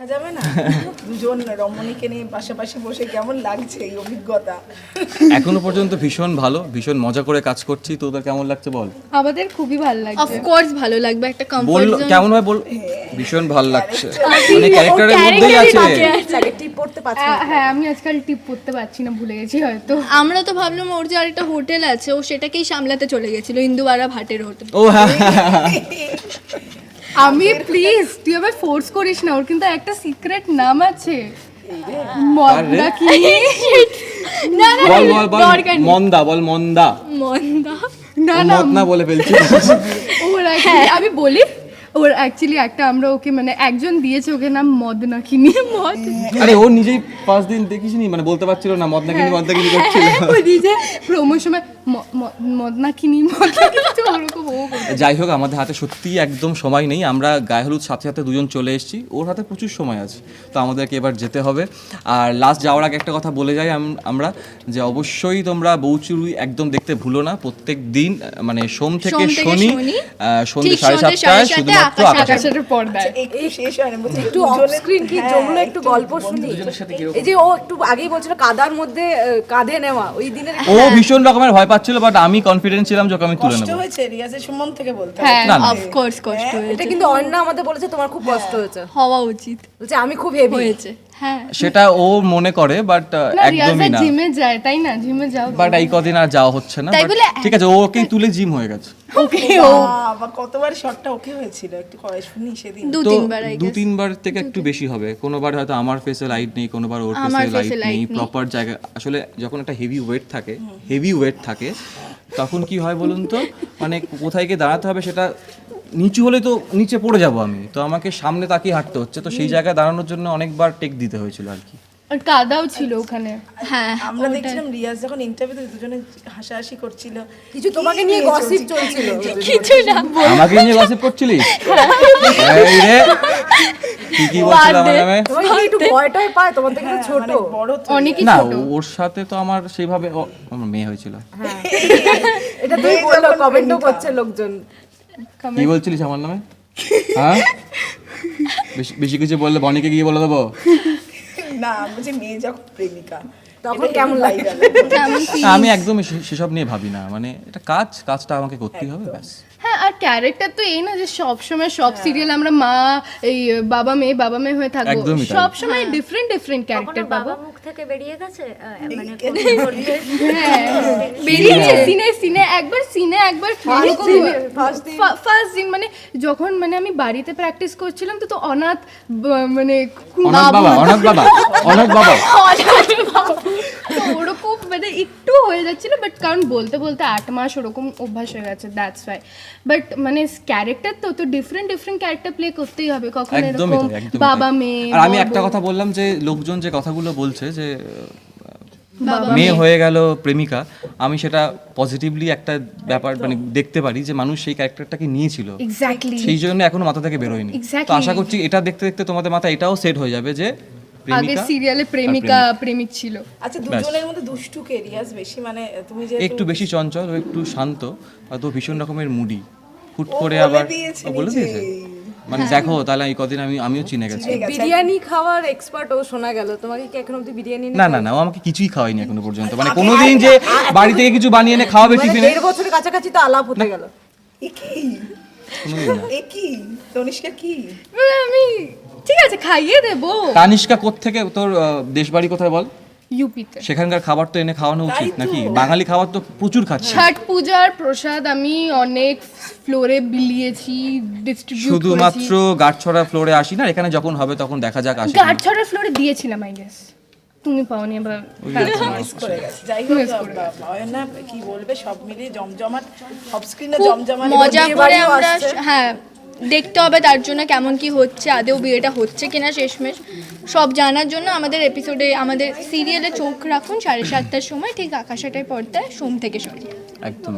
দেখা যাবে না? দুজন রমণীকে নিয়ে পাশাপাশি বসে কেমন লাগছে এই অভিজ্ঞতা? এখনও পর্যন্ত ভীষণ ভালো ভীষণ মজা করে কাজ করছি। তোদের কেমন লাগছে বল? আমাদের খুবই ভালো লাগছে। অফকোর্স ভালো লাগবে একটা বল কমফর্ট জোন কেমন ভাই বল? ভীষণ ভালো লাগছে। মানে ক্যারেক্টারের মধ্যেই আছে। টিপ পড়তে পারছি হ্যাঁ আমি আজকাল টিপ করতে পারছি না ভুলে গেছি হয়তো। আমরা তো ভাবলাম ওর যে আরেকটা হোটেল আছে ও সেটাকেই সামলাতে চলে গেছিল ইন্দুবাড়া ভাটের হোটেল ও হ্যাঁ হ্যাঁ, হ্যাঁ, হ্যাঁ। আমি প্লিজ তুই আবার ফোর্স করিস না ওর কিন্তু একটা সিক্রেট নাম আছে। মদনা কি? না না বল বল বল মন্দা বল মন্দা। মন্দা? না না না বলে ফেলছি ওর actually- আমি বলি ওর অ্যাকচুয়ালি একটা আমরা ওকে মানে একজন দিয়েছে ওকে নাম মদনা কিনি মদ আরে ও নিজেই পাঁচ দিন দেখিসনি? মানে বলতে পারছিল না মদ না কিনি মদ না কিনি করছিল। ও নিজে প্রোমোর সময় মদনা কিনি মদনা কিনি ওরকম ও যাই হোক আমাদের হাতে সত্যিই একদম সময় নেই। আমরা গায়ে হলুদ সাথে সাথে দুজন চলে এসেছি। ওর হাতে প্রচুর সময় আছে। তো আমাদেরকে এবার যেতে হবে। আর লাস্ট যাওয়ার আগে একটা কথা বলে যাই আমরা যে অবশ্যই তোমরা বউচুরি একদম দেখতে ভুলো না। প্রত্যেক দিন মানে সোম থেকে শনি সন্ধ্যে সাড়ে সাতটায় শুধুমাত্র আকাশের পর্দায়। শেষ হয় না একটু অফ কি জমলো একটু গল্প শুনি। এই যে ও একটু আগেই বলছিল কাদার মধ্যে কাঁধে নেওয়া ওই দিনের ও ভীষণ রকমের ভয় পাচ্ছিল বাট আমি কনফিডেন্ট ছিলাম যে ওকে আমি তুলে কষ্ট নেব। হয়েছে রিয়াজের সম্মান থেকে বলতে হবে। হ্যাঁ না। না অফকোর্স কষ্ট এটা হয়েছে। কিন্তু অন্য আমাদের বলেছে তোমার খুব কষ্ট হয়েছে। হওয়া উচিত। বলছে আমি খুব হেভি হয়েছে হ্যাঁ। সেটা ও মনে করে বাট না একদমই না। জিমে যায় তাই না? জিমে যাও। বাট এই কদিন আর যাওয়া হচ্ছে না তাই but বলে ঠিক আছে ও ওকেই তুলে জিম হয়ে গেছে। ওকে ও। বাবা কতবার শটটা ওকে হয়েছিল? একটু কয় শুনি সেদিন। দু তিনবার দু তিনবার থেকে একটু বেশি হবে। কোনোবার হয়তো আমার ফেসে লাইট নেই কোনোবার ওর ফেসে লাইট এ light নেই। নেই। প্রপার জায়গা আসলে যখন একটা হেভি ওয়েট থাকে হেভি ওয়েট থাকে তখন কি হয় বলুন তো? মানে কোথায় গিয়ে দাঁড়াতে হবে সেটা নিচু হলে তো নিচে পড়ে যাব আমি। তো আমাকে সামনে তাকিয়ে হাঁটতে হচ্ছে। তো সেই জায়গায় দাঁড়ানোর জন্য অনেকবার টেক দিতে হয়েছিল আর কি। আর কাদাও ছিল ওখানে। হ্যাঁ। আমরা দেখছিলাম রিয়াজ যখন ইন্টারভিউতে দুজনে হাসাহাসি করছিল। কিছু তোমাকে নিয়ে গসিপ চলছিল? কিছু না। আমাকে নিয়ে গসিপ করছিলিস? এই রে। কি কি বলছিল আমার নামে? তোমাকে একটু ভয়টাই পায়? তোমার থেকে ছোট। মানে বড় না ওর সাথে তো আমার সেইভাবে আমার মেয়ে হয়েছিল। এটা তুই বলল কমেন্টও করছে লোকজন। কি বলছিলিস আমার নামে? হ্যাঁ? বেশি বেশি কিছু বললে বনিকে গিয়ে বলে দেবো? না বলছি মেয়ে যখন প্রেমিকা তখন কেমন লাগে? আমি একদমই সেসব নিয়ে ভাবি না মানে এটা কাজ কাজটা আমাকে করতেই হবে ব্যাস। হ্যাঁ আর ক্যারেক্টার তো এই না যে সব সময় সব সিরিয়াল আমরা মা এই বাবা মেয়ে বাবা মেয়ে হয়ে থাকব। সবসময় তাই। সব সময় ডিফারেন্ট ডিফারেন্ট ক্যারেক্টার পাবো। বাবা থেকে বেরিয়ে গেছে? মানে করতে হ্যাঁ বেরিয়েছে সিনে সিনে একবার সিনে একবার ফার্স্ট দিন মানে যখন মানে আমি বাড়িতে প্র্যাকটিস করছিলাম তো তো অনাথ মানে অনাথ বাবা অনাথ বাবা অনাথ বাবা। মানে একটু হয়ে যাচ্ছিল বাট কারণ বলতে বলতে আট মাস ওরকম অভ্যাস হয়ে গেছে দ্যাটস ওয়াই বাট মানে ক্যারেক্টার তো তো ডিফারেন্ট ডিফারেন্ট ক্যারেক্টার প্লে করতেই হবে কখন এরকম বাবা মেয়ে আর আমি একটা কথা বললাম যে লোকজন যে কথাগুলো বলছে যে মেয়ে হয়ে গেল প্রেমিকা আমি সেটা পজিটিভলি একটা ব্যাপার মানে দেখতে পারি যে মানুষ সেই ক্যারেক্টারটাকে নিয়েছিল। সেই জন্য এখনও মাথা থেকে বেরোয়নি। তো আশা করছি এটা দেখতে দেখতে তোমাদের মাথা এটাও সেট হয়ে যাবে যে আগে সিরিয়ালে প্রেমিকা প্রেমিক। ছিল। আচ্ছা দুজনের মধ্যে দুষ্টু কে? রিয়াজ বেশি মানে তুমি যে একটু বেশি চঞ্চল ও একটু শান্ত আর তো ভীষণ রকমের মুডি। হুট করে আবার বলে দিয়েছে? মানে দেখো তাহলে এই কদিন আমি আমিও চিনে গেছি। বিরিয়ানি খাওয়ার এক্সপার্ট ও শোনা গেল। তোমাকে কি এখন অব্দি বিরিয়ানি না না না ও আমাকে কিছুই খাওয়াইনি এখনও পর্যন্ত। মানে কোনোদিন যে বাড়ি থেকে কিছু বানিয়ে এনে খাওয়াবে টিফিনে দেড় বছরের কাছাকাছি তো আলাপ হতে গেল। এ কি কোনোদিন না। এ কি তনিষ্কা কি? মানে আমি ঠিক আছে খাইয়ে দেবো। তানিষ্কা কোত্থেকে? তোর দেশ বাড়ি কোথায় বল? ইউপিতে। সেখানকার খাবার তো এনে খাওয়ানো উচিত নাকি? বাঙালি খাবার তো প্রচুর খাচ্ছে। ছট পূজার প্রসাদ আমি অনেক ফ্লোরে বিলিয়েছি ডিস্ট্রিবিউট শুধুমাত্র গাঁটছড়া ফ্লোরে আসি না এখানে যখন হবে তখন দেখা যাক আসি কিনা। ফ্লোরে দিয়েছিলাম আই গেস তুমি পাওনি আবার মিস করে গেছে যাই হোক না কি বলবে সব মিলিয়ে জমজমাট অফ স্ক্রিনে জমজমাট মজা করে আমরা হ্যাঁ দেখতে হবে তার জন্য কেমন কি হচ্ছে আদেও বিয়েটা হচ্ছে কিনা শেষমেশ। সব জানার জন্য আমাদের এপিসোডে আমাদের সিরিয়ালে চোখ রাখুন সাড়ে সাতটার সময় ঠিক আকাশাটায় পর্দায় সোম থেকে শনি একদম।